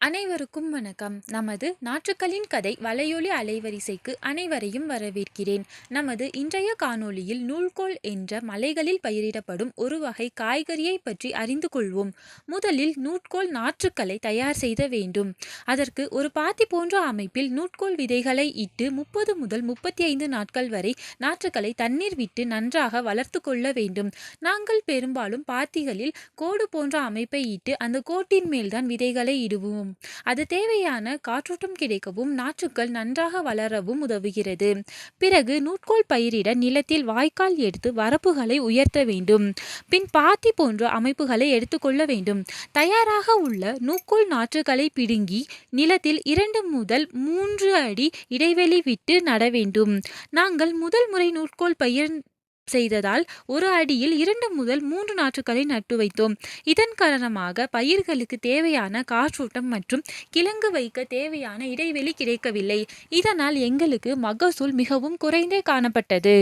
அனைவருக்கும் வணக்கம். நமது நாற்றுக்களின் கதை வலையொலி அலைவரிசைக்கு அனைவரையும் வரவேற்கிறேன். நமது இன்றைய காணொளியில் நூல்கோல் என்ற மலைகளில் பயிரிடப்படும் ஒரு வகை காய்கறியை பற்றி அறிந்து கொள்வோம். முதலில் நூட்கோல் நாற்றுக்களை தயார் செய்த வேண்டும். அதற்கு ஒரு பாத்தி போன்ற அமைப்பில் நூட்கோல் விதைகளை இட்டு முப்பது முதல் முப்பத்தி ஐந்து நாட்கள் வரை நாற்றுக்களை தண்ணீர் விட்டு நன்றாக வளர்த்து கொள்ள வேண்டும். நாங்கள் பெரும்பாலும் பாத்திகளில் கோடு போன்ற அமைப்பை இட்டு அந்த கோட்டின் மேல்தான் விதைகளை இடுவோம். அது தேவையான காற்றோட்டம் கிடைக்கவும் நாற்றுக்கள் நன்றாக வளரவும் உதவுகிறது. பிறகு நூட்கோல் பயிரிட நிலத்தில் வாய்க்கால் எடுத்து வரப்புகளை உயர்த்த வேண்டும். பின் பாத்தி போன்ற அமைப்புகளை எடுத்துக்கொள்ள வேண்டும். தயாராக உள்ள நூக்கோல் நாற்றுகளை பிடுங்கி நிலத்தில் இரண்டு முதல் மூன்று அடி இடைவெளி விட்டு நட வேண்டும். நாங்கள் முதல் முறை நூட்கோல் பயிர் செய்ததால் ஒரு அடியில் இரண்டு முதல் மூன்று நாற்றுகளை நட்டு வைத்தோம். இதன் காரணமாக பயிர்களுக்கு தேவையான காற்றோட்டம் மற்றும் கிழங்கு வைக்க தேவையான இடைவெளி கிடைக்கவில்லை. இதனால் எங்களுக்கு மகசூல் மிகவும் குறைந்தே காணப்பட்டது.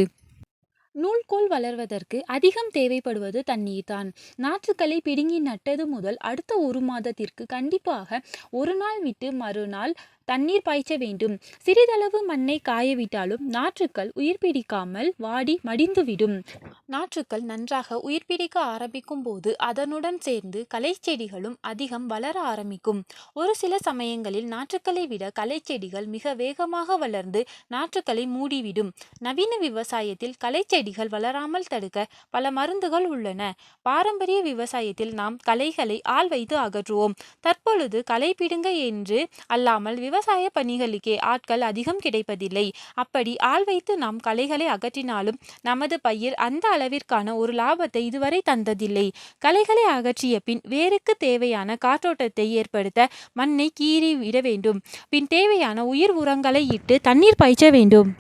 நூல்கோல் வளர்வதற்கு அதிகம் தேவைப்படுவது தண்ணீர் தான் நாற்றுக்களை பிடுங்கி நட்டது முதல் அடுத்த ஒரு மாதத்திற்கு கண்டிப்பாக ஒரு நாள் விட்டு மறுநாள் தண்ணீர் பாய்ச்ச வேண்டும். சிறிதளவு மண்ணை காயவிட்டாலும் நாற்றுக்கள் உயிர் பிடிக்காமல் வாடி மடிந்துவிடும். நாற்றுக்கள் நன்றாக உயிர் பிடிக்க ஆரம்பிக்கும் போது அதனுடன் சேர்ந்து களை செடிகளும் அதிகம் வளர ஆரம்பிக்கும். ஒரு சில சமயங்களில் நாற்றுக்களை விட களை செடிகள் மிக வேகமாக வளர்ந்து நாற்றுக்களை மூடிவிடும். நவீன விவசாயத்தில் களை செடிகள் வளராமல் தடுக்க பல மருந்துகள் உள்ளன. பாரம்பரிய விவசாயத்தில் நாம் களைகளை ஆள் வைத்து அகற்றுவோம். தற்பொழுது களை பிடுங்க என்று அல்லாமல் விவ விவசாய பணிகளுக்கே ஆட்கள் அதிகம் கிடைப்பதில்லை. அப்படி ஆள் வைத்து நாம் களைகளை அகற்றினாலும் நமது பயிர் அந்த அளவிற்கான ஒரு லாபத்தை இதுவரை தந்ததில்லை. களைகளை அகற்றிய பின் வேருக்கு தேவையான காற்றோட்டத்தை ஏற்படுத்த மண்ணை கீறி விட வேண்டும். பின் தேவையான உயிர் உரங்களை இட்டு தண்ணீர் பாய்ச்ச வேண்டும்.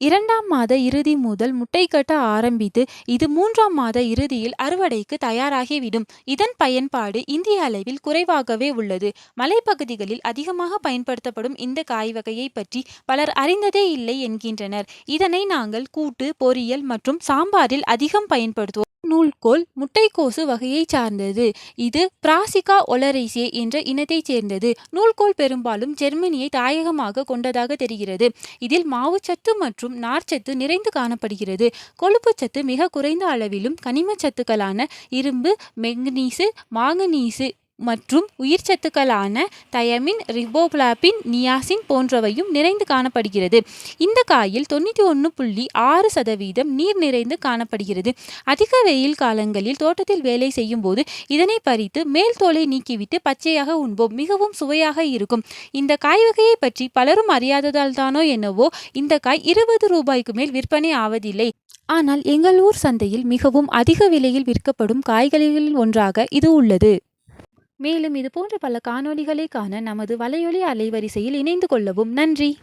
இரண்டாம் மாத இறுதி முதல் முட்டை கட்ட ஆரம்பித்து இது மூன்றாம் மாத இறுதியில் அறுவடைக்கு தயாராகிவிடும். இதன் பயன்பாடு இந்திய அளவில் குறைவாகவே உள்ளது. மலைப்பகுதிகளில் அதிகமாக பயன்படுத்தப்படும் இந்த காய் வகையை பற்றி பலர் அறிந்ததே இல்லை என்கின்றனர். இதனை நாங்கள் கூட்டு பொரியல் மற்றும் சாம்பாரில் அதிகம் பயன்படுத்துவோம். நூல்கோல் முட்டைக்கோசு வகையை சார்ந்தது. இது பிராசிகா ஒலரைசே என்ற இனத்தைச் சேர்ந்தது. நூல்கோல் பெரும்பாலும் ஜெர்மனியை தாயகமாக கொண்டதாக தெரிகிறது. இதில் மாவுச்சத்து மற்றும் நார்ச்சத்து நிறைந்து காணப்படுகிறது. கொழுப்புச்சத்து மிக குறைந்த அளவிலும் கனிமச்சத்துக்களான இரும்பு மெக்னீசு மாங்கனீசு மற்றும் உயிர்ச்சத்துக்களான தயமின் ரிபோபிளாபின் நியாசின் போன்றவையும் நிறைந்து காணப்படுகிறது. இந்த காயில் தொண்ணூற்றி ஒன்று புள்ளி ஆறு சதவீதம் நீர் நிறைந்து காணப்படுகிறது. அதிக வெயில் காலங்களில் தோட்டத்தில் வேலை செய்யும் போது இதனை பறித்து மேல் தோலை நீக்கிவிட்டு பச்சையாக உண்போம். மிகவும் சுவையாக இருக்கும். இந்த காய் வகையை பற்றி பலரும் அறியாததால் தானோ என்னவோ இந்த காய் இருபது ரூபாய்க்கு மேல் விற்பனை ஆவதில்லை. ஆனால் எங்கள் ஊர் சந்தையில் மிகவும் அதிக விலையில் விற்கப்படும் காய்கறிகளில் ஒன்றாக இது உள்ளது. மேலும் இதுபோன்ற பல காணொளிகளை காண நமது வலையொலி அலைவரிசையில் இணைந்து கொள்ளவும். நன்றி.